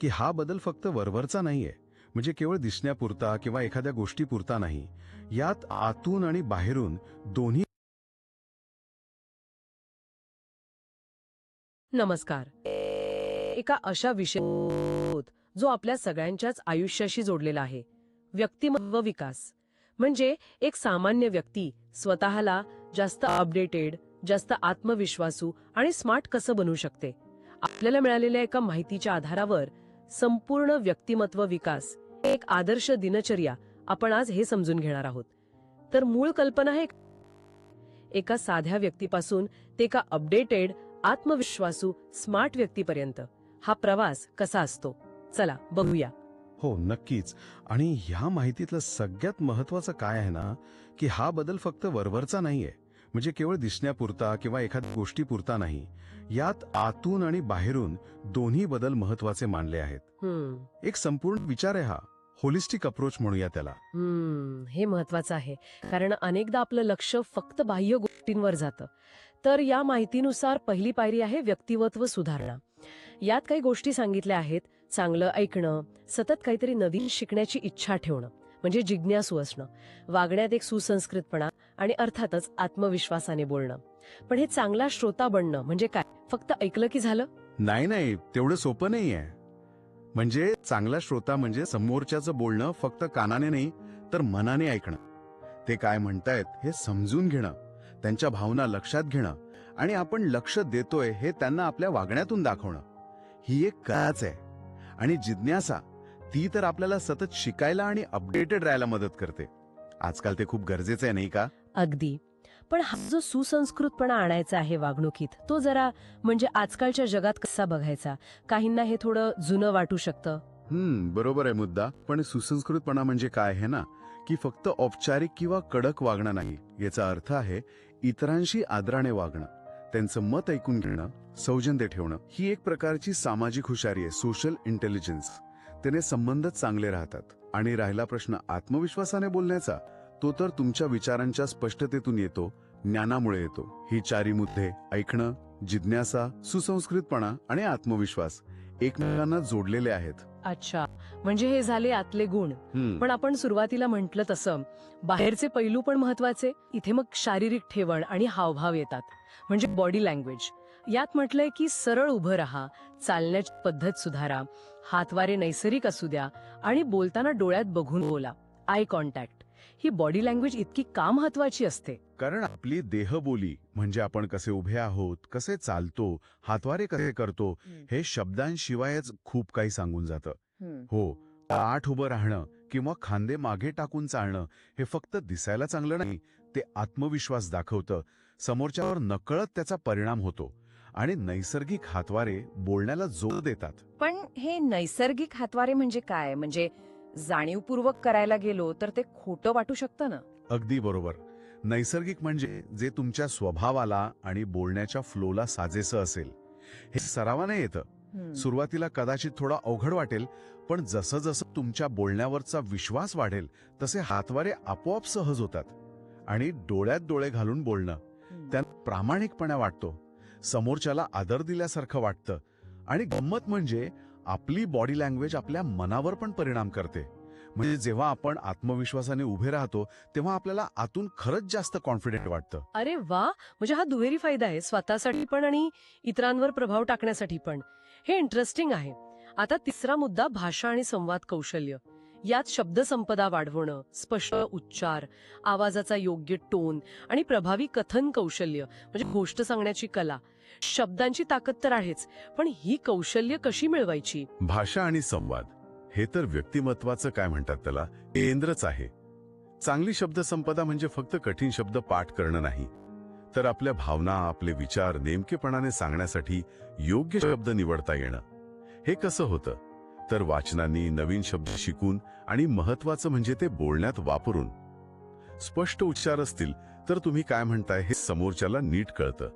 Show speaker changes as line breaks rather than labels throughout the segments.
की हा बदल फक्त वरवरचा नाहीये. म्हणजे केवळ दिसण्यापुरता किंवा एखाद्या गोष्टीपुरता नाही. यात आतून आणि बाहेरून दोन्ही
नमस्कार. एका अशा विषय जो आपल्या सगळ्यांच्याच आयुष्याशी जोडलेला आहे. व्यक्तिमत्व विकास. म्हणजे एक सामान्य व्यक्ती स्वतःला जास्त अपडेटेड जास्त आत्मविश्वासू आणि स्मार्ट कसं बनवू शकते? आपल्याला मिळालेल्या एका माहितीच्या आधारावर संपूर्ण व्यक्तिमत्व विकास एक आदर्श दिनचर्या आपण आज हे समजून घेणार आहोत. तर मूळ कल्पना आहे एका साध्या व्यक्तीपासून ते एका अपडेटेड आत्मविश्वासू स्मार्ट व्यक्तीपर्यंत. हा प्रवास कसा असतो? चला बघूया.
हो नक्कीच. आणि ह्या माहितीतलं सगळ्यात महत्वाचं काय आहे ना की हा बदल फक्त वरवरचा नाहीये. म्हणजे केवळ दिसण्यापुरता किंवा एखाद्या गोष्टीपुरता नाही. यात आतून आणि बाहेरून दोन्ही बदल महत्त्वाचे मानले आहेत.
हम्म.
एक संपूर्ण विचार आहे हा. होलिस्टिक अप्रोच म्हणूया त्याला.
हम्म. हे महत्वाचं आहे. कारण अनेकदा आपलं लक्ष फक्त बाह्य गोष्टींवर जातं. तर या माहितीनुसार पहिली पायरी आहे व्यक्तिमत्व सुधारणा. यात काही गोष्टी सांगितल्या आहेत. चांगलं ऐकणं सतत काहीतरी नवीन शिकण्याची इच्छा ठेवणं म्हणजे जिज्ञासू असणं वागण्यात एक सुसंस्कृतपणा आणि अर्थातच आत्मविश्वासाने बोलणं. पण हे चांगला श्रोता बनणं म्हणजे काय? फक्त ऐकलं की झालं?
नाही नाही तेवढं सोपं नाहीये. म्हणजे चांगला श्रोता म्हणजे समोरच्याचं बोलणं फक्त कानाने नाही तर मनाने ऐकणं. ते काय म्हणतायत हे समजून घेणं त्यांच्या भावना लक्षात घेणं आणि आपण लक्ष देतोय हे त्यांना आपल्या वागण्यातून दाखवणं. ही एक कळाच आहे. आणि जिज्ञासा ती तर आपल्याला सतत शिकायला आणि अपडेटेड राहायला मदत करते. आजकाल ते खूप गरजेचं आहे नाही का?
अगदी. पण हा जो सुसंस्कृतपणा आणायचा आहे वागणुकीत तो जरा म्हणजे आजकालच्या जगात कसा बघायचा? काहींना हे थोडं जुनं वाटू शकतं.
हम्म बरोबर आहे मुद्दा. पण सुसंस्कृतपणा म्हणजे काय आहे ना? की फक्त औपचारिक किंवा कडक वागणं नाही. याचा अर्थ आहे इतरांशी आदराने वागणं. त्यांचं मत ऐकून घेणं सौजन्य ठेवणं. ही एक प्रकारची सामाजिक हुशारी आहे सोशल इंटेलिजन्स त्याने संबंध चांगले राहतात. आणि राहिला प्रश्न आत्मविश्वासाने बोलण्याचा तो तर तुमच्या विचारांच्या स्पष्टतेतून येतो ज्ञानामुळे येतो. ही चारी मुद्दे ऐकणं जिज्ञासा सुसंस्कृतपणा आणि आत्मविश्वास एकमेकांना जोडलेले आहेत.
अच्छा. म्हणजे हे झाले आतले गुण. पण आपण सुरुवातीला म्हटलं तसं. बाहेरचे पैलू पण महत्त्वाचे. इथे मग शारीरिक ठेवण आणि हावभाव येतात. म्हणजे बॉडी लँग्वेज यात म्हटलंय की सरळ उभं राहा चालण्याची पद्धत सुधारा हातवारे नैसर्गिक असू द्या आणि बोलताना डोळ्यात बघून बोला. आय कॉन्टॅक्ट ही बॉडी लँग्वेज इतकी का महत्वाची असते?
कारण आपली देहबोली म्हणजे आपण कसे उभे आहोत कसे चालतो हातवारे कसे करतो हे शब्दांशिवायच खूप काही सांगून जातं. हो आठ उभं राहणं किंवा खांदे मागे टाकून चालणं हे फक्त दिसायला चांगलं नाही ते आत्मविश्वास दाखवतं. समोरच्यावर नकळत त्याचा परिणाम होतो आणि नैसर्गिक हातवारे बोलण्याला जोर देतात.
पण हे नैसर्गिक हातवारे म्हणजे काय? म्हणजे जाणीवपूर्वक करायला गेलो तर ते खोटं वाटू शकतं ना?
अगदी बरोबर. नैसर्गिक म्हणजे जे तुमच्या स्वभावाला आणि बोलण्याच्या फ्लोला साजेसं असेल. हे सरावाने येतं. सुरुवातीला कदाचित थोडा अवघड वाटेल पण जसं जसं तुमच्या बोलण्यावरचा विश्वास वाढेल तसे हातवारे आपोआप सहज होतात. आणि डोळ्यात डोळे घालून बोलणं. त्यात प्रामाणिकपणा वाटतो. समोरच्याला आदर दिल्यासारखं वाटतं. आणि गंमत म्हणजे आपली बॉडी लँग्वेज आपल्या मनावर पण परिणाम करते. म्हणजे जेव्हा आपण आत्मविश्वासाने उभे राहतो तेव्हा आपल्याला आतून खरंच जास्त कॉन्फिडेंट वाटतं.
अरे वा! म्हणजे हा दुहेरी फायदा आहे स्वतःसाठी पण आणि इतरांवर प्रभाव टाकण्यासाठी पण. हे इंटरेस्टिंग आहे. आता तिसरा मुद्दा भाषा आणि संवाद कौशल्य. यात शब्दसंपदा वाढवणं स्पष्ट उच्चार आवाजाचा योग्य टोन आणि प्रभावी कथन कौशल्य म्हणजे गोष्ट सांगण्याची कला. शब्दांची ताकद तर आहेच पण ही कौशल्य कशी मिळवायची?
भाषा आणि संवाद हे तर व्यक्तिमत्वाचं काय म्हणतात त्याला? केंद्रच आहे. चांगली शब्दसंपदा म्हणजे फक्त कठीण शब्द पाठ करणं नाही. तर आपल्या भावना आपले विचार नेमकेपणाने सांगण्यासाठी योग्य शब्द निवडता येणं. हे कसं होतं? तर वाचनांनी नवीन शब्द शिकून आणि महत्वाचं म्हणजे ते बोलण्यात वापरून. स्पष्ट उच्चार असतील तर तुम्ही काय म्हणताय हे समोरच्याला नीट कळतं.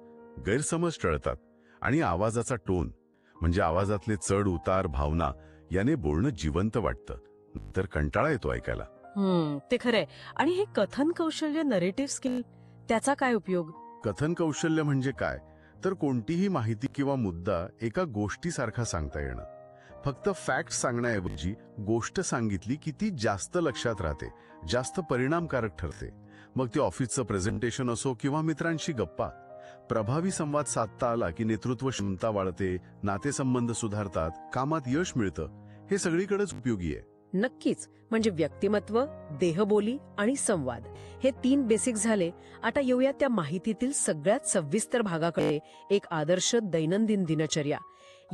गैरसमज टळतात आणि आवाजाचा टोन म्हणजे आवाजातले चढ उतार भावना याने बोलणं जिवंत वाटतं. तर कंटाळा येतो ऐकायला.
हम्म ते खरंय. आणि हे कथन कौशल्य नरेटिव्ह स्किल त्याचा काय उपयोग?
कथन कौशल्य म्हणजे काय? तर कोणतीही माहिती किंवा मुद्दा एका गोष्टीसारखा सांगता येणं. फक्त फॅक्ट सांगण्याऐवजी गोष्ट सांगितली की ती जास्त लक्षात राहते जास्त परिणामकारक ठरते. मग ते ऑफिसचं प्रेझेंटेशन असो किंवा मित्रांशी गप्पा. प्रभावी संवाद साधता आला की नेतृत्व क्षमता वाढते नातेसंबंध सुधारतात कामात यश मिळतं हे सगळीकडेच उपयोगी आहे.
नक्कीच. म्हणजे व्यक्तिमत्व देहबोली आणि संवाद. हे तीन बेसिक झाले. आता येऊया त्या माहितीतील सगळ्यात सविस्तर भागाकडे. एक आदर्श दैनंदिन दिनचर्या.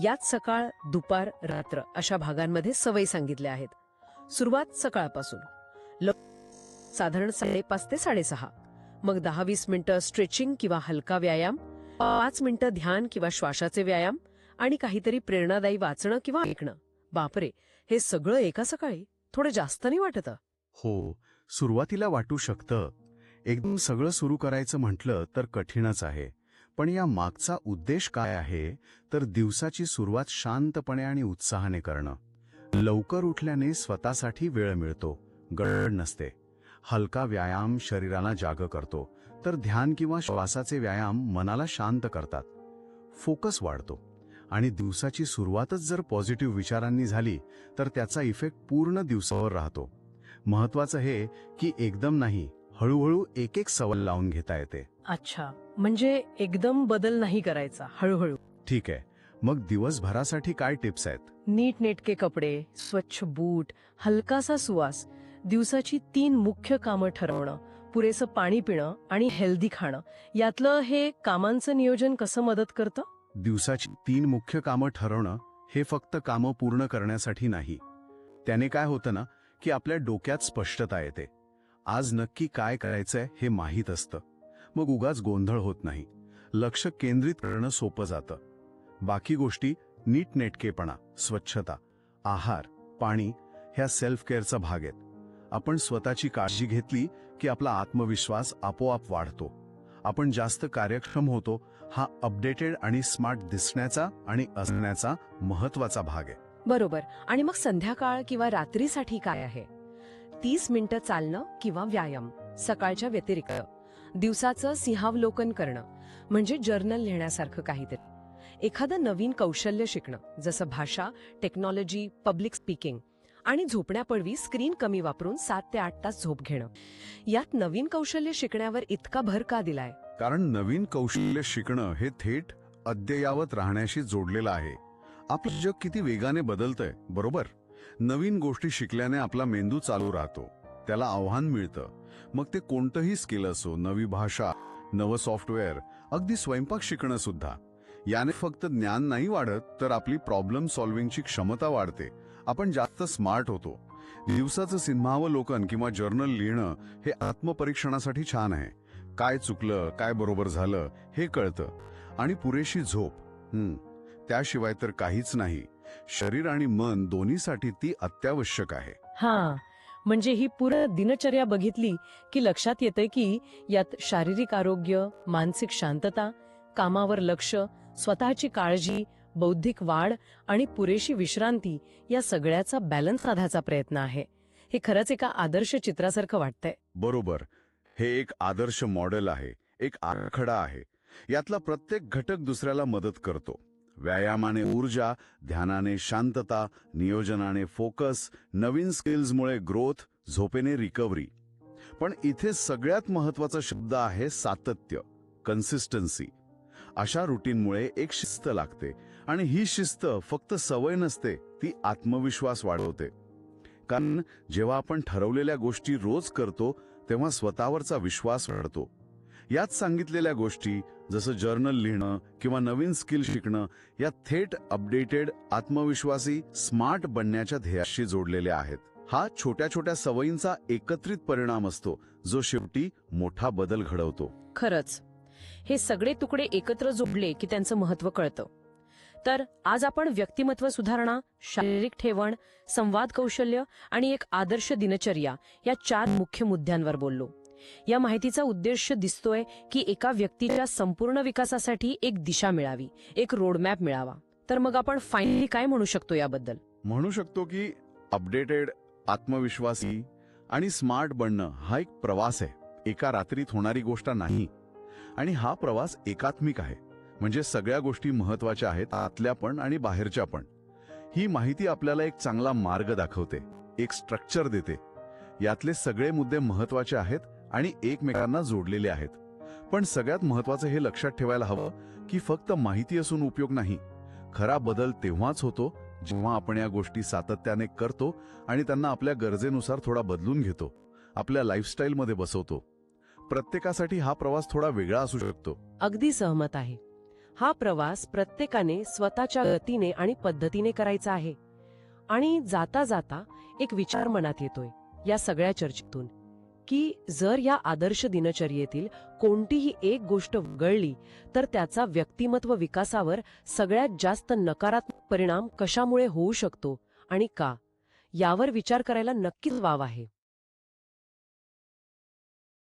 यात सकाळ दुपार रात्र अशा भागांमध्ये सवयी सांगितल्या आहेत. सुरुवात सकाळपासून. ल साधारण साडेपाच ते साडेसहा. मग दहा वीस मिनिटं स्ट्रेचिंग किंवा हलका व्यायाम. पाच मिनिटं ध्यान किंवा श्वासाचे व्यायाम. आणि काहीतरी प्रेरणादायी वाचणं किंवा ऐकणं. बापरे हे सगळं एका सकाळी? थोडं जास्त नाही वाटत.
हो सुरुवातीला वाटू शकतं. एकदम सगळं सुरू करायचं म्हटलं तर कठीणच आहे. पण या मागचा उद्देश काय आहे? तर दिवसाची सुरुवात शांतपणे आणि उत्साहाने करणं. लवकर उठल्याने स्वतःसाठी वेळ मिळतो. गडबड नसते. हलका व्यायाम शरीराला जाग करतो. तर ध्यान किंवा श्वासाचे व्यायाम मनाला शांत करतात. फोकस वाढतो. आणि दिवसाची सुरुवातच जर पॉझिटिव्ह विचारांनी झाली तर त्याचा इफेक्ट पूर्ण दिवसावर राहतो. महत्वाचं हे की एकदम नाही हळूहळू एक एक सवय लावून घेता येते.
अच्छा म्हणजे एकदम बदल नाही करायचा हळूहळू.
ठीक आहे मग दिवसभरासाठी काय टिप्स आहेत?
नीटनेटके कपडे स्वच्छ बूट हलकासा सुवास दिवसाची तीन मुख्य कामं ठरवणं पुरेसं पाणी पिणं आणि हेल्दी खाणं. यातलं हे कामांचं नियोजन कसं मदत करतं?
दिवसाची तीन मुख्य कामं ठरवणं हे फक्त कामं पूर्ण करण्यासाठी नाही. त्याने काय होतं ना की आपल्या डोक्यात स्पष्टता येते. आज नक्की काय करायचंय हे माहीत असतं. मग उगाच गोंधळ होत नाही. लक्ष केंद्रित करणं सोपं जातं. बाकी गोष्टी नीटनेटकेपणा स्वच्छता आहार पाणी ह्या सेल्फ केअरचा भाग आहेत. आपण स्वतःची काळजी घेतली की आपला आत्मविश्वास आपोआप वाढतो. आपण जास्त कार्यक्षम होतो हा अपडेटेड आणि स्मार्ट दिसण्याचा आणि असण्याचा महत्त्वाचा भाग आहे.
बरोबर. आणि मग संध्याकाळ किंवा रात्रीसाठी काय आहे? तीस मिनिटं चालणं किंवा व्यायाम सकाळच्या व्यतिरिक्त. दिवसाचं सिंहावलोकन करणं म्हणजे जर्नल लिहिण्यासारखं काहीतरी. एखादं नवीन कौशल्य शिकणं जसं भाषा टेक्नॉलॉजी पब्लिक स्पीकिंग. आणि झोपण्यापूर्वी स्क्रीन कमी वापरून सात ते आठ तास झोप घेणं. यात नवीन कौशल्य शिकण्यावर इतका भर का दिलाय?
कारण नवीन कौशल्य शिकणं हे थेट अद्ययावत राहण्याशी जोडलेलं आहे. आपलं जग किती वेगाने बदलतंय बरोबर? नवीन गोष्टी शिकल्याने आपला मेंदू चालू राहतो. त्याला आव्हान मिळतं. मग ते कोणतंही स्किल असो नवी भाषा नवं सॉफ्टवेअर अगदी स्वयंपाक शिकणं सुद्धा. याने फक्त ज्ञान नाही वाढत तर आपली प्रॉब्लेम सॉल्व्हिंगची क्षमता वाढते. आपण जास्त स्मार्ट होतो. दिवसाचं सिंहावलोकन किंवा जर्नल लिहिणं हे आत्मपरीक्षणासाठी छान आहे. काय चुकलं काय बरोबर झालं हे कळतं. आणि पुरेशी झोप त्याशिवाय तर काहीच नाही. शरीर आणि मन दोन्हीसाठी ती अत्यावश्यक आहे.
हा म्हणजे ही पूर्ण दिनचर्या बघितली की लक्षात येतंय की यात शारीरिक आरोग्य मानसिक शांतता कामावर लक्ष स्वतःची काळजी बौद्धिक वाढ आणि पुरेशी विश्रांती या सगळ्याचा बॅलन्स साधायचा प्रयत्न आहे. हे खरंच एका आदर्श चित्रासारखं वाटतंय.
बरोबर. हे एक आदर्श मॉडेल आहे. एक आराखडा आहे. यातला प्रत्येक घटक दुसऱ्याला मदत करतो. व्यायामाने ऊर्जा ध्यानाने शांतता नियोजनाने फोकस नवीन स्किल्समुळे ग्रोथ झोपेने रिकव्हरी पण इथे सगळ्यात महत्त्वाचा शब्द आहे सातत्य कन्सिस्टन्सी अशा रुटीनमुळे एक शिस्त लागते. आणि ही शिस्त फक्त सवय नसते ती आत्मविश्वास वाढवते. कारण जेव्हा आपण ठरवलेल्या गोष्टी रोज करतो तेव्हा स्वतःवरचा विश्वास वाढतो. यात सांगितलेल्या गोष्टी जसं जर्नल लिहिणं किंवा नवीन स्किल शिकणं या थेट अपडेटेड आत्मविश्वासी स्मार्ट बनण्याच्या ध्येयाशी जोडलेल्या आहेत. हा छोट्या छोट्या सवयींचा एकत्रित परिणाम असतो जो शेवटी मोठा बदल घडवतो.
खरंच. हे सगळे तुकडे एकत्र जोडले की त्यांचं महत्त्व कळतं. तर आज आपण व्यक्तिमत्व सुधारणा शारीरिक ठेवण संवाद कौशल्य आणि एक आदर्श दिनचर्या या चार मुख्य मुद्द्यांवर बोललो. या माहितीचा उद्देश दिसतोय की एका व्यक्तीच्या संपूर्ण विकासासाठी एक दिशा मिळावी एक रोडमॅप मिळावा. तर मग आपण फायनली काय म्हणू शकतो याबद्दल?
म्हणू शकतो की अपडेटेड आत्मविश्वासी आणि स्मार्ट बनणं हा एक प्रवास आहे. एका रात्रीत होणारी गोष्ट नाही. आणि हा प्रवास एकात्मिक आहे. म्हणजे सगळ्या गोष्टी महत्त्वाच्या आहेत आतल्या पण आणि बाहेरच्या पण. ही माहिती आपल्याला एक चांगला मार्ग दाखवते एक स्ट्रक्चर देते. यातले सगळे मुद्दे महत्त्वाचे आहेत आणि एकमेकांना जोडलेले आहेत. पण सगळ्यात महत्वाचं हे लक्षात ठेवायला हवं की फक्त माहिती असून उपयोग नाही. खरा बदल तेव्हाच होतो जेव्हा आपण या गोष्टी सातत्याने करतो आणि त्यांना आपल्या गरजेनुसार थोडा बदलून घेतो आपल्या लाईफस्टाईलमध्ये बसवतो. प्रत्येकासाठी हा प्रवास थोडा वेगळा असू शकतो.
अगदी सहमत आहे. हा प्रवास प्रत्येकाने स्वतःच्या गतीने आणि पद्धतीने करायचा आहे. आणि जाता जाता एक विचार मनात येतोय या सगळ्या चर्चेतून की जर या आदर्श दिनचर्येतील कोणतीही एक गोष्ट वगळली तर त्याचा व्यक्तिमत्व विकासावर सगळ्यात जास्त नकारात्मक परिणाम कशामुळे होऊ शकतो आणि का? यावर विचार करायला नक्कीच वाव आहे.